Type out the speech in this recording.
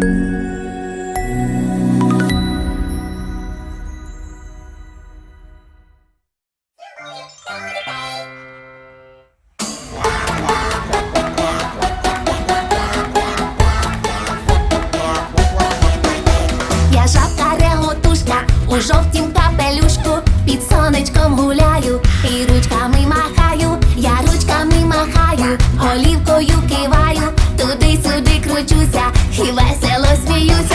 Я жабка реготушка у жовтім капелюшку, під сонечком гуляю і ручками махаю, я ручками махаю, голівкою киваю, туди-сюди кручуся, і Ay, yo